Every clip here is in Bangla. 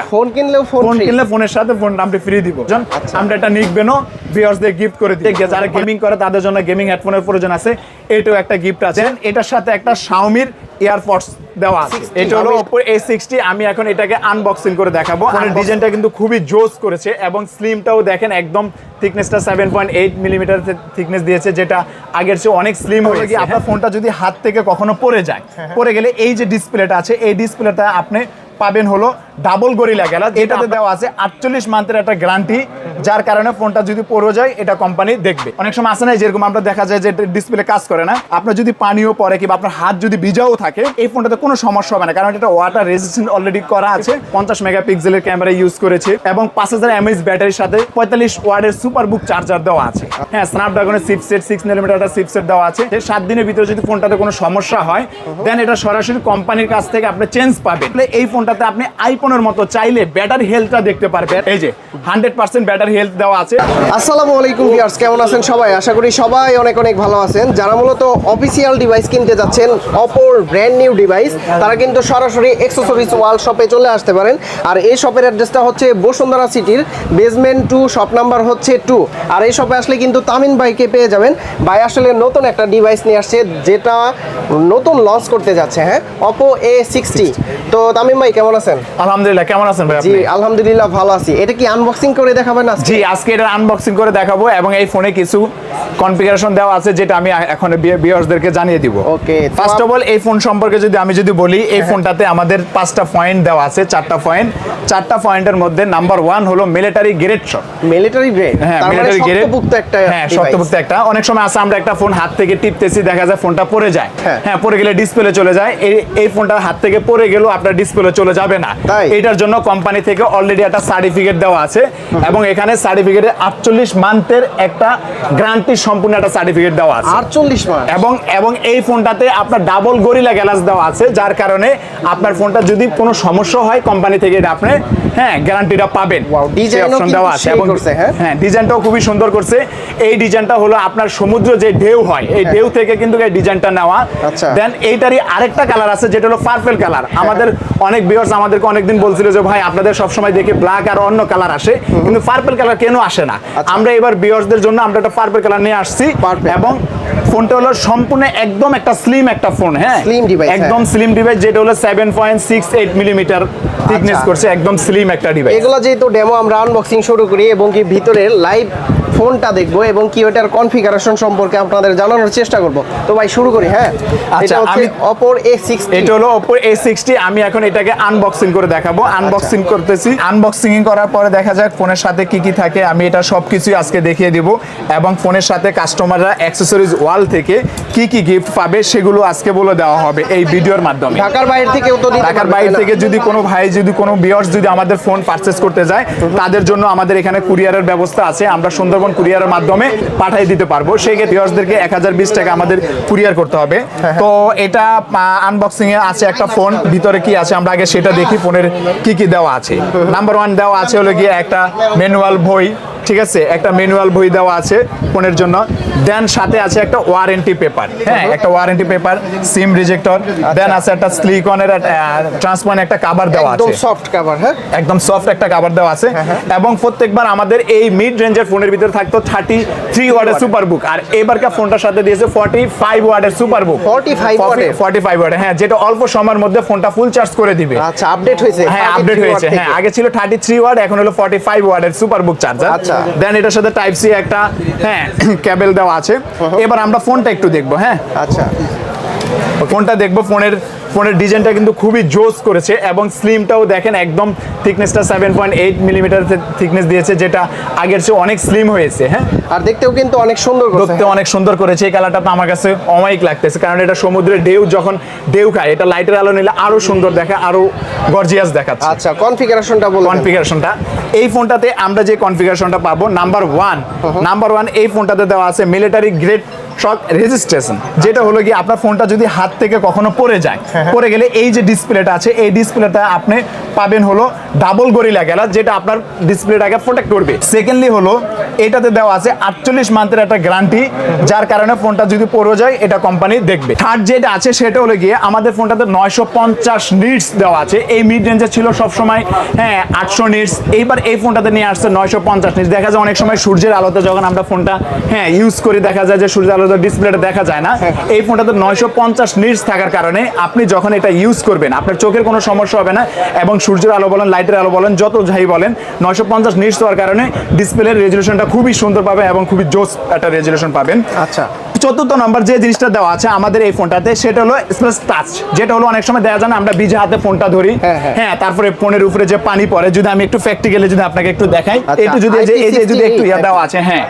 ফোন কিনলেও ফোন কিনলে ফোনের সাথে ফোন আপনি ফ্রি দিব। আচ্ছা। আমরা একটা নিকবেনও ভিউয়ার্সদের গিফট করে দিই যারা গেমিং করে তাদের জন্য গেমিং হেডফোনের প্রয়োজন আছে। এটাও একটা গিফট আছে। এটার সাথে একটা শাওমির এয়ারপডস দেওয়া আছে। এটা হলো Oppo A60 আমি এখন এটাকে আনবক্সিং করে দেখাবো। Unbox- ডিজাইনটা কিন্তু খুবই জোস করেছে এবং স্লিমটাও দেখেন একদম থিকনেসটা seven point eight millimetre thickness দিয়েছে যেটা আগের চেয়ে অনেক স্লিম হয়ে গিয়ে আপনার ফোনটা যদি হাত থেকে কখনো পড়ে যায়? পড়ে গেলে এই যে ডিসপ্লেটা আছে এই ডিসপ্লেটা আপনি পাবেন হলো ডাবল গরিলা গেলা যেটাতে দেওয়া আছে আটচল্লিশ মান্থের একটা গ্যারান্টি যার কারণে ফোনটা যদি পড়ে যায় এটা কোম্পানি দেখবে। অনেক সময় আসে না যেরকম আমরা দেখা যায় যে ডিসপ্লে কাজ করে না আপনার যদি পানিও পড়ে কিংবা আপনার হাত যদি ভিজাও থাকে এই ফোনটাতে কোনো সমস্যা হবে না কারণ এটা ওয়াটার রেজিস্ট্যান্ট অলরেডি করা আছে। পঞ্চাশ মেগাপিক্সেলের ক্যামেরা ইউজ করেছে এবং পাঁচ হাজার এমএইচ ব্যাটারির সাথে পঁয়তাল্লিশ ওয়ার্ডের সুপার বুক চার্জার দেওয়া আছে। হ্যাঁ স্ন্যাপড্রাগনের সিপসেট সিক্স মিলিমিটার একটা সিপসেট দেওয়া আছে। সাত দিনের ভিতরে যদি ফোনটাতে কোনো সমস্যা হয় দেন এটা সরাসরি কোম্পানির কাছ থেকে আপনি চেঞ্জ পাবেন। এই ফোনটাতে আপনি আইফোনের মতো চাইলে ব্যাটারি হেলথটা দেখতে পারবেন এই যে হান্ড্রেড পার্সেন্ট ব্যাটারি হেলথ দেওয়া আছে। আসসালামু আলাইকুম ভিউয়ার্স কেমন আছেন সবাই? আশা করি সবাই অনেক অনেক ভালো আছেন। যারা মূলত অফিসিয়াল ডিভাইস কিনতে যাচ্ছেন অপোর ব্র্যান্ড নিউ ডিভাইস তারা কিন্তু সরাসরি এক্সেসরিজ ওয়াল শপে চলে আসতে পারেন। আর এই শপের অ্যাড্রেসটা হচ্ছে বসুন্ধরা সিটির বেসমেন্ট টু শপ নাম্বার হচ্ছে টু আর এই শপে আসলে কিন্তু তামিন ভাইকে পেয়ে যাবেন। ভাই আসলে নতুন একটা ডিভাইস নিয়ে আসছে যেটা নতুন লঞ্চ করতে যাচ্ছে হ্যাঁ? অপো এ সিক্সটি তো তামিম ভাই কেমন আছেন? আলহামদুলিল্লাহ কেমন আছেন ভাই আপনি? জি আলহামদুলিল্লাহ ভালো আছি। এটা কি আনবক্সিং করে দেখাবেন আজকে? জি আজকে এটা আনবক্সিং করে দেখাবো এবং এই ফোনে কিছু কনফিগারেশন দেওয়া আছে যেটা আমি এখন ভিউয়ার্সদেরকে জানিয়ে দিব। তো ফার্স্ট অফ অল এই ফোন সম্পর্কে যদি আমি যদি বলি এই ফোনটাতে আমাদের পাঁচটা পয়েন্ট দেওয়া আছে চারটা পয়েন্ট চারটা পয়েন্টের মধ্যে নাম্বার ওয়ান হলো military grade shot military grade হ্যাঁ মিলিটারি গ্রেড শক্তপোক্ত একটা হ্যাঁ। শক্তপোক্ত একটা। অনেক সময় আছে আমরা একটা ফোন হাত থেকে টিপতেছি দেখা যায় ফোনটা পড়ে যায়। হ্যাঁ। হ্যাঁ পড়ে গেলে ডিসপ্লে চলে যায়। এই এই ফোনটা হাত থেকে পড়ে গেলেও আপনার ডিসপ্লে চলে যাবে না। এটার জন্য কোম্পানি থেকে অলরেডি একটা সার্টিফিকেট দেওয়া আছে এবং এখানে সার্টিফিকেটে আটচল্লিশ মান্থের একটা গ্যারান্টি সম্পূর্ণ একটা সার্টিফিকেট দেওয়া আছে। আটচল্লিশ মাস এবং এবং এই ফোনটাতে আপনার ডাবল গরিলা গ্লাস দেওয়া আছে যার কারণে আপনার ফোনটা যদি কোনো সমস্যা হয় কোম্পানি থেকে এটা আপনি হ্যাঁ গ্যারান্টিটা পাবেন। দেওয়া আছে। এবং হ্যাঁ? হ্যাঁ ডিজাইনটাও খুবই সুন্দর করছে। এই ডিজাইনটা হলো আপনার সমুদ্র যে ঢেউ হয় এই ঢেউ থেকে কিন্তু এই ডিজাইনটা নেওয়া। হ্যাঁ। আচ্ছা। দেন এইটারই আরেকটা কালার আছে যেটা হলো পার্পেল কালার আমাদের অনেক ভিউয়ার্স আমাদেরকে অনেকদিন বলছিল যে ভাই আপনাদের সবসময় দেখে ব্ল্যাক আর অন্য কালার আসে কিন্তু পার্পল কালার কেন আসে না? আচ্ছা। আমরা এবার বিয়ার্সদের জন্য আমরা একটা পার্পল কালার নিয়ে আসছি এবং ফোনটা হলো সম্পূর্ণ একদম একটা স্লিম একটা ফোন হ্যাঁ? Slim device, একদম স্লিম ডিভাইস যেটা হলো seven point six eight millimetre thickness. করছে একদম স্লিম একটা ডিভাইস এগুলো যেহেতু ডেমো আমরা আনবক্সিং শুরু করি এবং কি ভিতরের লাইভ ফোনটা দেখব এবং কি ওটার কনফিগারেশন সম্পর্কে আপনাদের জানানোর চেষ্টা করব। তো ভাই শুরু করি হ্যাঁ? আচ্ছা, আমি- এ সিক্স এটা হলো Oppo A60 আমি এখন এটাকে আনবক্সিং করে দেখাবো। আনবক্সিং আচ্ছা। করতেছি। আনবক্সিং করার পরে দেখা যাক ফোনের সাথে কি কি থাকে। আমি এটা সবকিছুই আজকে দেখিয়ে দিব। এবং ফোনের সাথে কাস্টমাররা অ্যাক্সেসরিজ ওয়াল থেকে কি কি গিফট পাবে সেগুলো আজকে বলে দেওয়া হবে এই ভিডিওর মাধ্যমে। ঢাকার বাইরে থেকেও তো ঢাকার বাইরে থেকে যদি কোনো ভাই যদি কোনো বিয়ার্স যদি আমাদের ফোন পারচেস করতে যায় তাদের জন্য আমাদের এখানে কুরিয়ারের ব্যবস্থা আছে আমরা সুন্দরবন কুরিয়ারের মাধ্যমে পাঠিয়ে দিতে পারব। সেই বিয়ার্সদেরকে এক হাজার বিশ টাকা আমাদের কুরিয়ার করতে হবে। তো এটা আনবক্সিং এ আছে একটা ফোন ভিতরে কি আছে আমরা আগে সেটা দেখি ফোনের কি কি দেওয়া আছে। নাম্বার ওয়ান দেওয়া আছে হলো গিয়ে একটা ম্যানুয়াল বই ঠিক আছে? একটা ম্যানুয়াল বই দেওয়া আছে ফোনের জন্য। দেন সাথে আছে একটা ওয়ারেন্টি পেপার হ্যাঁ। একটা ওয়ারেন্টি পেপার সিম রিজেক্টর দেন আছে একটা স্লিকনের ট্রান্সপারেন্ট একটা কাভার দেওয়া আছে। একদম সফট কভার হ্যাঁ? একদম সফট একটা কাভার দেওয়া আছে। এবং প্রত্যেকবার আমাদের এই মিড রেঞ্জের ফোনের ভিতরে থাকতো থার্টি থ্রি ওয়ার্ডের সুপার বুক আর এবারকার ফোনটার সাথে দিয়েছে ফর্টি ফাইভ ওয়ার্ডের সুপার বুক 45 ওয়াটের? ফর্টি ফাইভ ওয়ার্ডের হ্যাঁ যেটা অল্প সময়ের মধ্যে ফোনটা ফুল চার্জ করে দিবে। আচ্ছা আপডেট হয়েছে হ্যাঁ আপডেট হয়েছে। হ্যাঁ আগে ছিল থার্টি থ্রি ওয়ার্ড এখন হলো ফর্টি ফাইভ ওয়ার্ডের সুপার বুক চার্জার আচ্ছা। দেন এটার সাথে টাইপ সি একটা হ্যাঁ কেবল দেওয়া আছে। এবার আমরা ফোনটা একটু দেখব হ্যাঁ? আচ্ছা। ফোনটা দেখব ফোনের ফোনের ডিজাইনটা কিন্তু খুবই জোস করেছে এবং স্লিমটাও দেখেন একদম থিকনেসটা seven point eight millimetre thickness দিয়েছে যেটা আগের চেয়ে অনেক স্লিম হয়েছে হ্যাঁ? আর দেখতেও কিন্তু অনেক সুন্দর দেখতে অনেক সুন্দর করেছে এই কালারটা তো আমার কাছে অমায়িক লাগতেছে কারণ এটা সমুদ্রের ঢেউ যখন ঢেউ খায় এটা লাইটের আলো নিলে আরও সুন্দর দেখা আরও গর্জিয়াস দেখাচ্ছে। আচ্ছা কনফিগারেশনটা বলুন কনফিগারেশনটা এই ফোনটাতে আমরা যে কনফিগারেশনটা পাবো নাম্বার ওয়ান নাম্বার ওয়ান এই ফোনটাতে দেওয়া আছে মিলিটারি গ্রেড শক রেজিস্ট্রেশন যেটা হলো কি আপনার ফোনটা যদি হাত থেকে কখনো পড়ে যায় পড়ে গেলে এই যে ডিসপ্লেটা আছে এই ডিসপ্লেটা আপনি পাবেন হলো ডাবল গরিলা গ্লাস যেটা আপনার ডিসপ্লেটাকে প্রোটেক্ট করবে। সেকেন্ডলি হলো এটাতে দেওয়া আছে আটচল্লিশ মান্থের একটা গ্যারান্টি যার কারণে ফোনটা যদি পড়ে যায় এটা কোম্পানি দেখবে। থার্ড যেটা আছে সেটা হলো গিয়ে আমাদের ফোনটাতে নয়শো পঞ্চাশ নিটস দেওয়া আছে। এই মিড রেঞ্জে ছিল সবসময় হ্যাঁ আটশো নিটস এইবার এই ফোনটাতে নিয়ে আসছে নয়শো পঞ্চাশ নিটস দেখা যায় অনেক সময় সূর্যের আলোতে যখন আমরা ফোনটা হ্যাঁ ইউজ করি দেখা যায় যে সূর্যের আলোতে ডিসপ্লেটা দেখা যায় না। এই ফোনটাতে নয়শো পঞ্চাশ নিটস থাকার কারণে আপনি যখন এটা ইউজ করবেন আপনার চোখের কোনো সমস্যা হবে না এবং সূর্যের আলো বলেন লাইটের আলো বলেন যত যাই বলেন নয়শো পঞ্চাশ নিটস হওয়ার কারণে ডিসপ্লের রেজলিউশনটা খুবই সুন্দর পাবেন এবং খুবই জোস একটা রেজলিউশন পাবেন। আচ্ছা। চতুর্থ নম্বর যে জিনিসটা দেওয়া আছে আমাদের এই ফোনটাতে সেটা হলো স্প্লেস টাচ যেটা হলো অনেক সময় দেখা যায় না আমরা বিজে হাতে ফোনটা ধরি। হ্যাঁ, হ্যাঁ। হ্যাঁ তারপরে ফোনের উপরে যে পানি পড়ে যদি আমি একটু প্র্যাকটিক্যালি যদি আপনাকে একটু দেখাই আচ্ছা, একটু যদি এই যে- এই যে যদি একটু ইয়া দেওয়া আছে হ্যাঁ।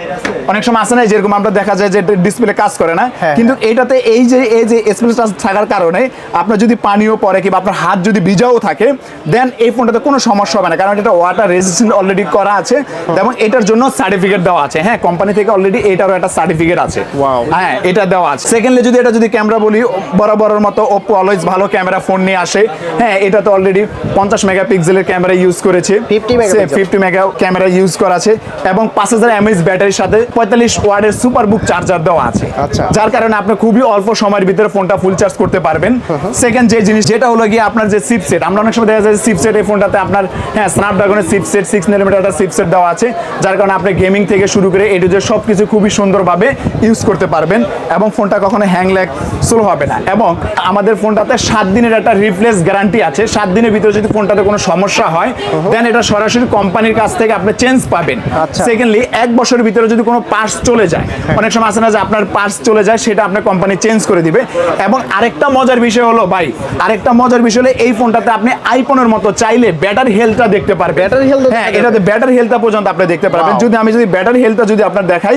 অনেক সময় আসে না যেরকম আমরা দেখা যায় যে ডিসপ্লে কাজ করে না। হ্যাঁ, কিন্তু এইটাতে এই যে এই যে স্প্লেস টাচ থাকার কারণে আপনার যদি পানিও পড়ে কিংবা আপনার হাত যদি ভিজাও থাকে দেন এই ফোনটাতে কোনো সমস্যা হবে না। কারণ এটা ওয়াটার রেজিস্ট্যান্ট অলরেডি করা আছে। এবং এটার জন্য সার্টিফিকেট দেওয়া আছে। হ্যাঁ কোম্পানি থেকে অলরেডি এটারও একটা সার্টিফিকেট আছে. হ্যাঁ এটা দেওয়া আছে। সেকেন্ডলি যদি এটা যদি ক্যামেরা বলি বরাবরের মতো ওপো অলওয়েজ ভালো ক্যামেরা ফোন নিয়ে আসে। হ্যাঁ এটা তো অলরেডি পঞ্চাশ মেগাপিক্সেলের ক্যামেরা ইউজ করেছে। ফিফটি মেগা ক্যামেরা ইউজ করা আছে। এবং পাঁচ হাজার এমএইচ ব্যাটারির সাথে পঁয়তাল্লিশ ওয়ার্ডের সুপার বুক চার্জার দেওয়া আছে। আচ্ছা। যার কারণে আপনি খুবই অল্প সময়ের ভিতরে ফোনটা ফুল চার্জ করতে পারবেন। সেকেন্ড যে জিনিস যেটা হলো গিয়ে আপনার যে সিপসেট আমরা অনেক সময় দেখা যায় সিপসেট এই ফোনটাতে আপনার হ্যাঁ স্ন্যাপড্রাগনের সিপসেট সিক্স মিলিমিটার সিপসেট দেওয়া আছে। যার কারণে আপনি গেমিং থেকে শুরু করে এটু যে সব কিছু খুবই সুন্দরভাবে ইউজ করতে পারবেন। এবং ফোনটা কখনো হ্যাং ল্যাগ স্লো হবে না। এবং আমাদের ফোনটাতে সাত দিনের একটা রিপ্লেস গ্যারান্টি আছে। সাত দিনের ভিতরে যদি ফোনটাতে কোনো সমস্যা হয় দেন এটা সরাসরি কোম্পানির কাছ থেকে আপনি চেঞ্জ পাবেন। আচ্ছা। সেকেন্ডলি এক বছরের ভিতরে যদি কোনো পার্টস চলে যায় অনেক সময় আছে না যে আপনার পার্টস চলে যায় সেটা আপনার কোম্পানি চেঞ্জ করে দিবে। এবং আরেকটা মজার বিষয় হলো ভাই আরেকটা মজার বিষয় হলো এই ফোনটাতে আপনি আইফোনের মতো চাইলে ব্যাটারি হেলথটা দেখতে পারবেন। Battery হেলথ হ্যাঁ এটাতে ব্যাটারি হেলথটা পর্যন্ত আপনি দেখতে পারবেন। যদি আমি যদি ব্যাটারি হেলথটা যদি আপনার দেখাই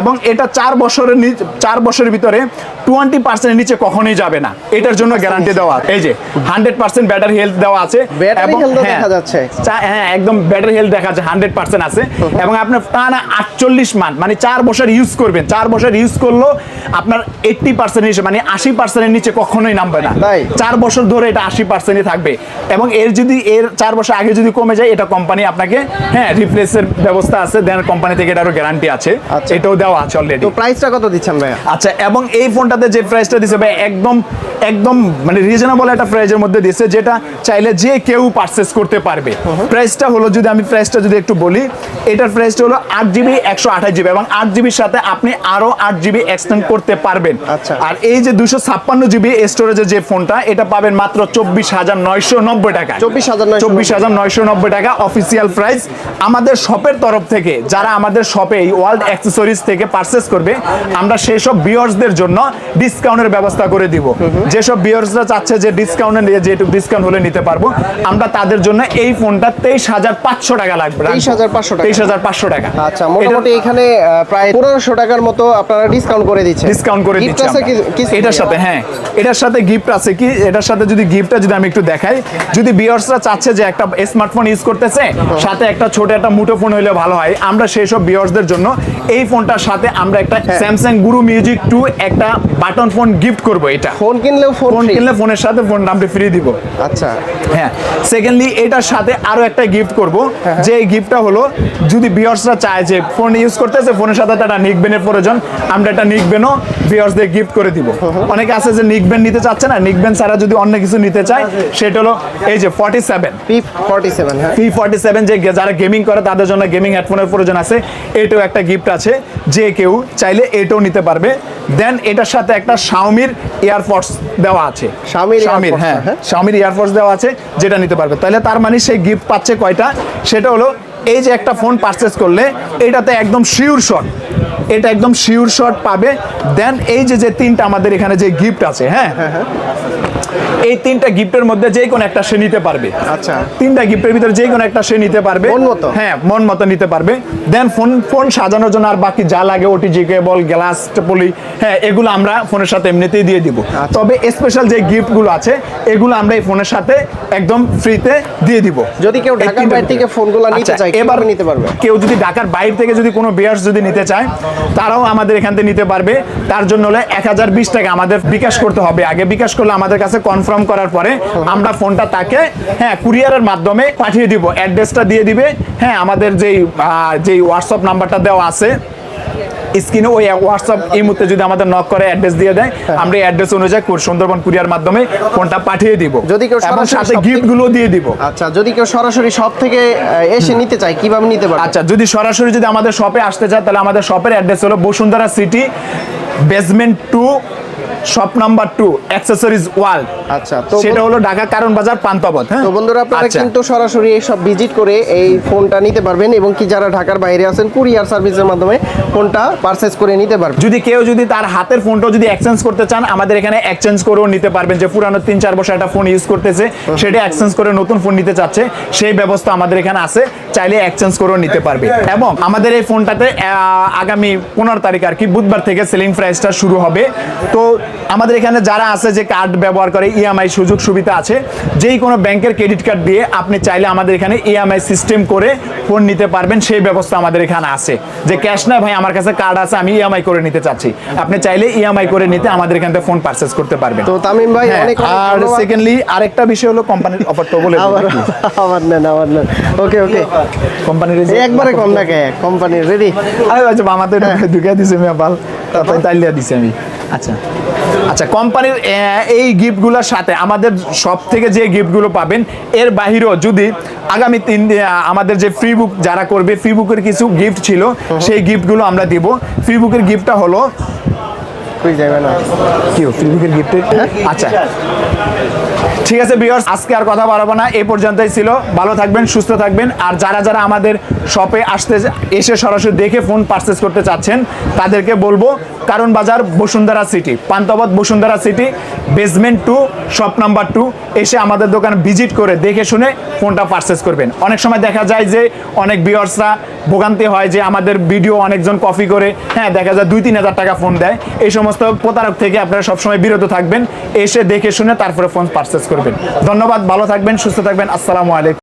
এবং এটা চার বছরের নিচ চার বছরের ভিতরে টোয়েন্টি পার্সেন্টের নিচে কখনোই যাবে না। এটার জন্য গ্যারান্টি দেওয়া এই যে হান্ড্রেড পার্সেন্ট ব্যাটারি হেলথ দেওয়া আছে Battery হ্যাঁ, দেখা যাচ্ছে। হ্যাঁ একদম ব্যাটারি হেলথ দেখা যাচ্ছে হান্ড্রেড পার্সেন্ট আছে। এবং আপনার টানা আটচল্লিশ মান মানে চার বছর ইউজ করবেন। চার বছর ইউজ করলেও আপনার এইট্টি পার্সেন্ট নিচে মানে আশি পার্সেন্টের নিচে কখনোই নামবে না। চার বছর ধরে এটা আশি পার্সেন্টই থাকবে। এবং এর যদি এর চার বছর আগে যদি কমে যায় এটা কোম্পানি আপনাকে হ্যাঁ রিপ্লেসের ব্যবস্থা আছে দেন কোম্পানি থেকে এটারও গ্যারান্টি আছে। আচ্ছা। এটাও দেওয়া আছে অলরেডি তো প্রাইসটা কত দিচ্ছেন ভাইয়া? আচ্ছা এবং এই ফোনটাতে যে প্রাইসটা দিছে ভাই একদম একদম মানে রিজনেবল একটা প্রাইসের মধ্যে দিছে যেটা চাইলে যে কেউ পারচেস করতে পারবে। প্রাইসটা হলো যদি আমি প্রাইসটা যদি একটু বলি এটার প্রাইসটা হলো আট জিবি একশো আঠাশ জিবি এবং আট জিবির সাথে আপনি আরও আট জিবি এক্সটেন্ড করতে পারবেন। আচ্ছা। আর এই যে দুশো ছাপ্পান্ন জিবি স্টোরেজের যে ফোনটা এটা পাবেন মাত্র চব্বিশ হাজার নয়শো নব্বই টাকা 24,990 চব্বিশ হাজার নয়শো নব্বই টাকা অফিসিয়াল প্রাইস আমাদের শপের তরফ থেকে যারা আমাদের শপে এই ওয়ার্ল্ড অ্যাক্সেসরিজ থেকে পারচেস করবে আমরা সেই সব বিয়ার্সদের জন্য ডিসকাউন্টের ব্যবস্থা করে দিব। যেসব বিয়ার্সরা চাচ্ছে যে ডিসকাউন্টে নিয়ে যেটুকু ডিসকাউন্ট হলে নিতে পারব আমরা তাদের জন্য এই ফোনটা তেইশ হাজার পাঁচশো টাকা লাগবে। 23,500 টাকা। তেইশ হাজার পাঁচশো টাকা। আচ্ছা মোটামুটি এখানে প্রায় পনেরোশো টাকার মতো আপনারা ডিসকাউন্ট করে দিচ্ছেন। ডিসকাউন্ট করে Gift দিচ্ছি আছে আমরা। কি- কিছু? এটার সাথে হ্যাঁ। এটার সাথে গিফট আছে কি? এটার সাথে যদি গিফটটা যদি আমি একটু দেখাই যদি বিয়ার্সরা চাচ্ছে যে একটা স্মার্টফোন ইউজ করতেছে সাথে একটা ছোট একটা মুঠো ফোন হলে ভালো হয়। আমরা সেই সব বিয়ার্সদের জন্য এই ফোনটার সাথে আমরা একটা। স্যামসাং গুরু মিউজিক টু একটা বাটন ফোন গিফট করব এটা। ফোন কিনলেও ফোন ফোন কিনলে ফোনের সাথে ফোন আমরা ফ্রি দিব। আচ্ছা। হ্যাঁ সেকেন্ডলি এটার সাথে আরও একটা গিফট করব। হ্যাঁ, যে গিফটটা হলো যদি বিয়ার্সরা চায় যে ফোন ইউজ করতেছে ফোনের সাথে একটা নিকবেনের প্রয়োজন আমরা একটা নিকবেনও বিয়ার্সদের গিফট করে দিব। অনেকে আছে যে নিকবেন নিতে চাচ্ছে না নিকবেন ছাড়া যদি অন্য কিছু নিতে চায় সেটা হলো এই যে forty seven P forty seven হ্যাঁ। পি ফর্টি সেভেন যে যারা গেমিং করে তাদের জন্য গেমিং হেডফোনের প্রয়োজন আছে এটাও একটা গিফট আছে। যে কেউ চাইলে এটাও নিতে পারবে। দেন এটার সাথে একটা শাওমির এয়ারফোর্স দেওয়া আছে। শাওমির Air হ্যাঁ হ্যাঁ। শাওমির এয়ারফোর্স দেওয়া আছে যেটা নিতে পারবে। তাহলে তার মানে সে গিফট পাচ্ছে কয়টা? সেটা হলো এই যে একটা ফোন পারচেস করলে এটাতে একদম শিওর শট এটা একদম শিওর শট পাবে। দেন এই যে যে তিনটা আমাদের এখানে যে গিফট আছে হ্যাঁ। এই তিনটা গিফটের মধ্যে যে কোনো একটা সে নিতে পারবে আচ্ছা তিনটা গিফটের ভিতরে যে কোনো একটা সে নিতে পারবে মন মতো? হ্যাঁ মন মতো নিতে পারবে দেন ফোন ফোন সাজানোর জন্য আর বাকি যা লাগে ওটিজি কেবল গ্লাস পলি হ্যাঁ এগুলো আমরা ফোনের সাথে এমনিতেই দিয়ে দিব আচ্ছা। তবে স্পেশাল যে গিফটগুলো আছে এগুলো আমরা এই ফোনের সাথে একদম ফ্রিতে দিয়ে দিব যদি কেউ ঢাকার বাইরে থেকে। ফোনগুলো নিতে আচ্ছা, চায়, এবার নিতে পারবে? কেউ যদি ঢাকার বাইরে থেকে যদি কোনো বিয়ার্স যদি নিতে চায় তারাও আমাদের এখান থেকে নিতে পারবে তার জন্য হলে এক হাজার বিশ টাকা আমাদের বিকাশ করতে হবে আগে বিকাশ করলে আমাদের কাছে কনফার্ম কনফার্ম করার পরে আমরা ফোনটা তাকে হ্যাঁ কুরিয়ারের মাধ্যমে পাঠিয়ে দিব। অ্যাড্রেসটা দিয়ে দিবে। হ্যাঁ আমাদের যেই যেই হোয়াটসঅ্যাপ নাম্বারটা দেওয়া আছে স্ক্রিনে ওই হোয়াটসঅ্যাপ এই মুহূর্তে যদি আমাদের নক করে অ্যাড্রেস দিয়ে দেয় আমরা এই অ্যাড্রেস অনুযায়ী সুন্দরবন কুরিয়ার মাধ্যমে ফোনটা পাঠিয়ে দিব। যদি কেউ এবং সাথে shop গিফটগুলো দিয়ে দিব। আচ্ছা যদি কেউ সরাসরি সব থেকে এসে নিতে চায় কীভাবে নিতে পারবে? আচ্ছা যদি সরাসরি যদি আমাদের শপে আসতে চায় তাহলে আমাদের শপের অ্যাড্রেস হলো Bashundhara City basement two shop number two accessories world আচ্ছা তো সেটা হলো ঢাকা কারণ বাজার পান্তাবত হ্যাঁ? তো বন্ধুরা আপনারা আচ্ছা। কিন্তু সরাসরি এই সব ভিজিট করে এই ফোনটা নিতে পারবেন এবং কি যারা ঢাকার বাইরে আছেন কুরিয়ার সার্ভিসের মাধ্যমে ফোনটা পারচেজ করে নিতে পারবেন। যদি কেউ যদি তার হাতের ফোনটাও যদি এক্সচেঞ্জ করতে চান আমাদের এখানে এক্সচেঞ্জ করেও নিতে পারবেন। যে পুরানো তিন চার বছর একটা ফোন ইউজ করতেছে সেটা এক্সচেঞ্জ করে নতুন ফোন নিতে চাচ্ছে সেই ব্যবস্থা আমাদের এখানে আছে। চাইলে এক্সচেঞ্জ করেও নিতে পারবে। এবং আমাদের এই ফোনটাতে আগামী পনেরো তারিখ আর কি বুধবার থেকে সেলিং প্রাইসটা শুরু হবে। তো আমাদের এখানে যারা আছে যে কার্ড ব্যবহার করে ইএমআই সুযোগ সুবিধা আছে যেই কোনো ব্যাংকের ক্রেডিট কার্ড দিয়ে আপনি চাইলে আমাদের এখানে ইএমআই সিস্টেম করে ফোন নিতে পারবেন সেই ব্যবস্থা আমাদের এখানে আছে। যে ক্যাশ না ভাই আমার কাছে কার্ড আছে আমি ইএমআই করে নিতে চাচ্ছি। আপনি চাইলে ইএমআই করে নিতে আমাদের এখান থেকে ফোন পারচেজ করতে পারবেন। তো তামিম ভাই হ্যাঁ, অনেক আর সেকেন্ডলি আরেকটা বিষয় হলো কোম্পানির অফারটা বলে আবার নেন আবার নেন। ওকে ওকে। কোম্পানির একবারে কম টাকা কোম্পানি রেডি আরে আচ্ছা মামাতে ঢুকে দিছে আমি বাল। তারপরে? তাইলিয়া দিছে আমি। আচ্ছা। আচ্ছা কোম্পানির এই গিফটগুলোর সাথে আমাদের সব থেকে যে গিফটগুলো পাবেন এর বাহিরেও যদি আগামী তিন দিন, আমাদের যে ফ্রি বুক যারা করবে ফ্রি বুকের কিছু গিফট ছিল সেই গিফটগুলো আমরা দিব। ফ্রি বুকের গিফটটা হলো কি ফ্রি বুকের গিফটের আচ্ছা। ঠিক আছে বিয়ার্স আজকে আর কথা বাড়াবো না, এই পর্যন্তই ছিল। ভালো থাকবেন, সুস্থ থাকবেন। আর যারা যারা আমাদের শপে আসতে এসে সরাসরি দেখে ফোন পারচেস করতে চাচ্ছেন, তাদেরকে বলব, কারণ বাজার Bashundhara city পান্তবত Bashundhara City basement two shop number two এসে আমাদের দোকান ভিজিট করে দেখে শুনে ফোনটা পারচেস করবেন। অনেক সময় দেখা যায় যে অনেক বিয়ার্সরা ভোগান্তি হয় যে আমাদের ভিডিও অনেকজন কপি করে হ্যাঁ দেখা যায় দুই, তিন হাজার টাকা ফোন দেয়। এই সমস্ত প্রতারক থেকে আপনারা সবসময় বিরত থাকবেন, এসে দেখে শুনে তারপরে ফোন পারচেস করবেন। ধন্যবাদ, ভালো থাকবেন, সুস্থ থাকবেন, আসসালামু আলাইকুম।